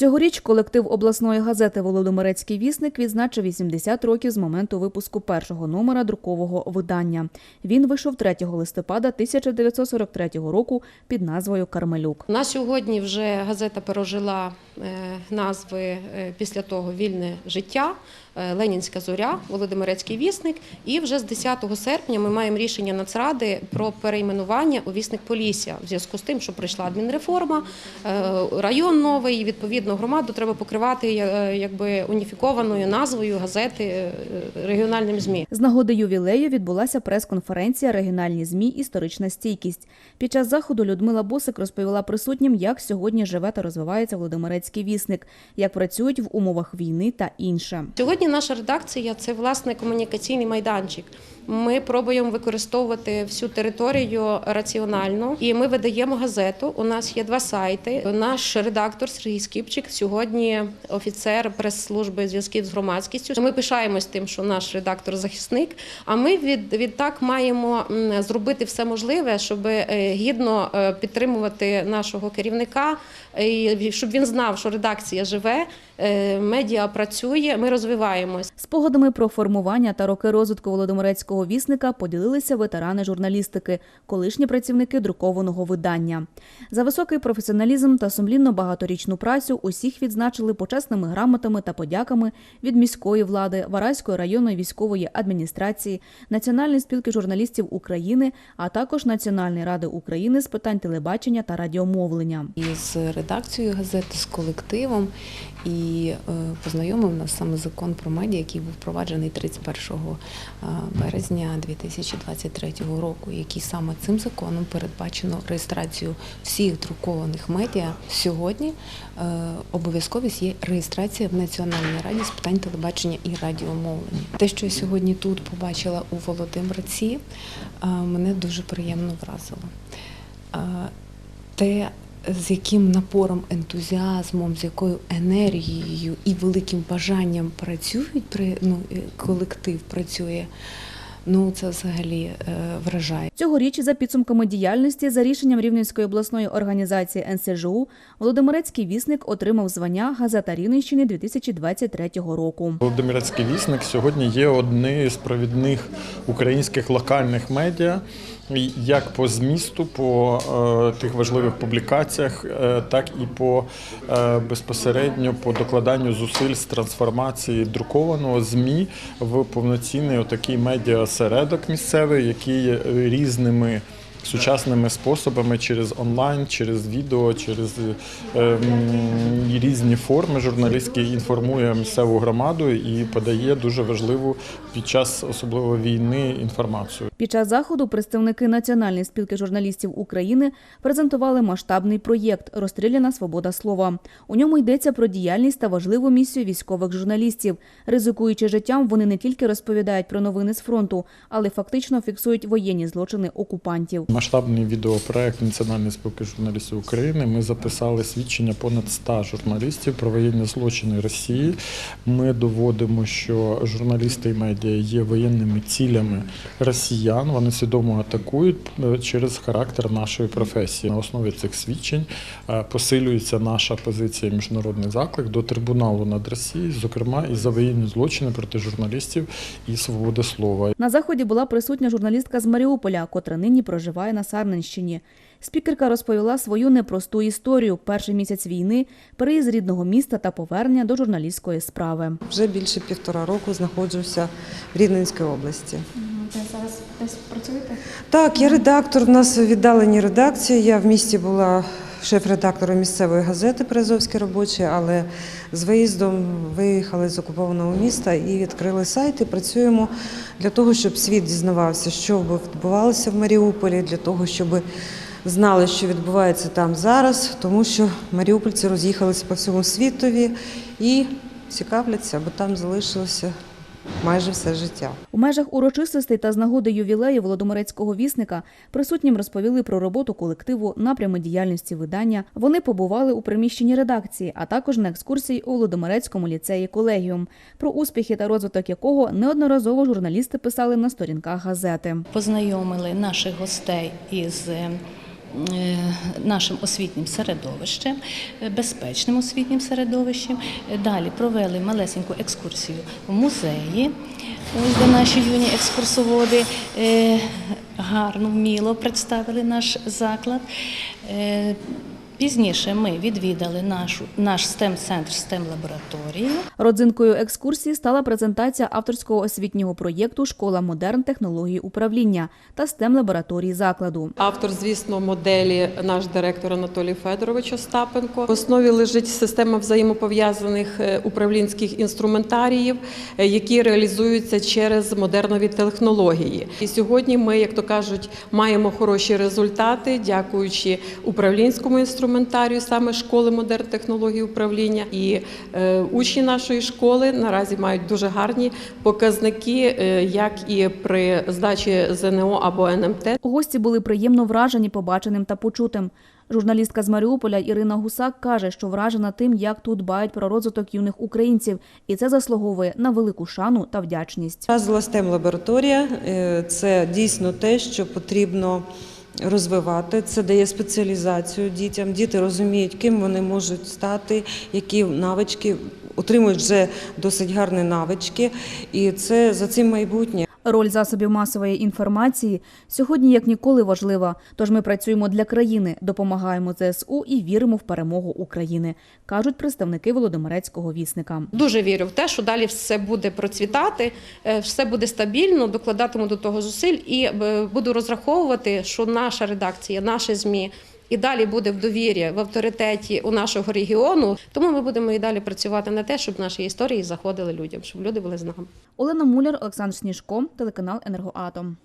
Цьогоріч колектив обласної газети Володимирецький вісник відзначив 80 років з моменту випуску першого номера друкового видання. Він вийшов 3 листопада 1943 року під назвою Кармелюк. На сьогодні вже газета пережила е, назви е, після того вільне життя, Ленінська зоря, Володимирецький вісник. І вже з 10 серпня ми маємо рішення Нацради про перейменування у вісник Полісся в зв'язку з тим, що прийшла адмінреформа, е, район новий, і відповідно громаду треба покривати е, якби уніфікованою назвою газети е, регіональним ЗМІ. З нагоди ювілею відбулася прес-конференція Регіональні змі Історична стійкість. Під час заходу Людмила Босик розповіла присутнім, як сьогодні живе та розвивається Володимирецький вісник, як працюють в умовах війни та інше. Сьогодні наша редакція це власне комунікаційний майданчик. Ми пробуємо використовувати всю територію раціонально, і ми видаємо газету. У нас є два сайти. Наш редактор Сергій Скіпчик сьогодні офіцер прес-служби зв'язків з громадськістю. Ми пишаємось тим, що наш редактор захисник. А ми від, відтак маємо зробити все можливе, щоб е, гідно е, підтримувати нашого керівника, і щоб він знав, що редакція живе, е, медіа працює. Ми розвиваємось. Спогадами про формування та роки розвитку Володимирецького вісника поділилися ветерани журналістики, колишні працівники друкованого видання. За високий професіоналізм та сумлінно багаторічну працю усіх відзначили почесними грамотами та подяками від міської влади, Вараської районної військової адміністрації, Національної спілки журналістів України, а також Національної ради України з питань телебачення та радіомовлення. і з редакцією газети, з колективом, і е, познайомив нас саме закон про медіа, який був впроваджений 31 е, березня 2023 року, який саме цим законом передбачено реєстрацію всіх друкованих медіа. Сьогодні е, обов'язковість є реєстрація в Національній раді з питань телебачення і радіомовлення. Те, що я сьогодні тут побачила у Володимирці, е, мене дуже приємно вразило. Е, те, з яким напором, ентузіазмом, з якою енергією і великим бажанням працюють, ну, колектив працює, ну це взагалі е, вражає. Цьогоріч, за підсумками діяльності, за рішенням Рівненської обласної організації НСЖУ, Володимирецький вісник отримав звання Газета Рівненщини 2023 року. Володимирецький вісник сьогодні є одним з провідних українських локальних медіа, як по змісту, по е, тих важливих публікаціях, е, так і по е, безпосередньо по докладанню зусиль з трансформації друкованого ЗМІ в повноцінний отакий медіа-осередок місцевий, який е, різними. Сучасними способами через онлайн, через відео, через е, м, різні форми журналістські інформує місцеву громаду і подає дуже важливу під час особливо війни інформацію. Під час заходу представники Національної спілки журналістів України презентували масштабний проєкт Розстріляна свобода слова. У ньому йдеться про діяльність та важливу місію військових журналістів. Ризикуючи життям, вони не тільки розповідають про новини з фронту, але фактично фіксують воєнні злочини окупантів. Масштабний відеопроект Національної спілки журналістів України. Ми записали свідчення понад 100 журналістів про воєнні злочини Росії. Ми доводимо, що журналісти і медіа є воєнними цілями росіян. Вони свідомо атакують е, через характер нашої професії. На основі цих свідчень е, посилюється наша позиція, міжнародний заклик до трибуналу над Росією, зокрема і за воєнні злочини проти журналістів і свободи слова. На заході була присутня журналістка з Маріуполя, котра нині проживає на Сарненщині. Спікерка розповіла свою непросту історію. Перший місяць війни, переїзд рідного міста та повернення до журналістської справи. Вже більше півтора року знаходжуся в Рівненській області. Ви зараз десь працюєте? Так, я редактор. У нас віддалені редакції. Я в місті була шеф-редактором місцевої газети Призовські робочі, але з виїздом виїхали з окупованого міста і відкрили сайт. І працюємо для того, щоб світ дізнавався, що відбувалося в Маріуполі, для того, щоб знали, що відбувається там зараз, тому що маріупольці роз'їхалися по всьому світові і цікавляться, бо там залишилося майже все життя. У межах урочистостей та з нагоди ювілею Володимирецького вісника присутнім розповіли про роботу колективу, напрями діяльності видання. Вони побували у приміщенні редакції, а також на екскурсії у Володимирецькому ліцеї колегіум, про успіхи та розвиток якого неодноразово журналісти писали на сторінках газети. познайомили наших гостей із нашим освітнім середовищем, е, безпечним освітнім середовищем. Е, Далі провели малесеньку екскурсію в музеї, ось де наші юні екскурсоводи е, гарно, вміло представили наш заклад. Пізніше ми відвідали нашу, наш STEM-центр, STEM-лабораторію. Родзинкою екскурсії стала презентація авторського освітнього проєкту Школа модерн технологій управління та STEM лабораторії закладу. Автор, звісно, моделі наш директор Анатолій Федорович Остапенко. В основі лежить система взаємопов'язаних е, управлінських інструментаріїв, е, які реалізуються через модернові технології. І сьогодні ми, як то кажуть, маємо хороші результати, дякуючи управлінському інструментарію, саме школи модерн технологій управління. І е, учні нашої школи наразі мають дуже гарні показники, е, як і при здачі ЗНО або НМТ, Гості були приємно вражені побаченим та почутим. Журналістка з Маріуполя Ірина Гусак каже, що вражена тим, як тут дбають про розвиток юних українців, і це заслуговує на велику шану та вдячність. Stem лабораторія е, це дійсно те, що потрібно розвивати. Це дає спеціалізацію дітям. Діти розуміють, ким вони можуть стати, які навички отримують вже досить гарні навички, і це за цим майбутнє. Роль засобів масової інформації сьогодні як ніколи важлива. Тож ми працюємо для країни, допомагаємо ЗСУ і віримо в перемогу України, кажуть представники Володимирецького вісника. Дуже вірю в те, що далі все буде процвітати, е, все буде стабільно, докладатиму до того зусиль і е, буду розраховувати, що наша редакція, наші ЗМІ і далі буде в довірі, в авторитеті у нашого регіону. Тому ми будемо і далі працювати на те, щоб наші історії заходили людям, щоб люди були з нами. Олена Муляр, Олександр Сніжко, телеканал Енергоатом.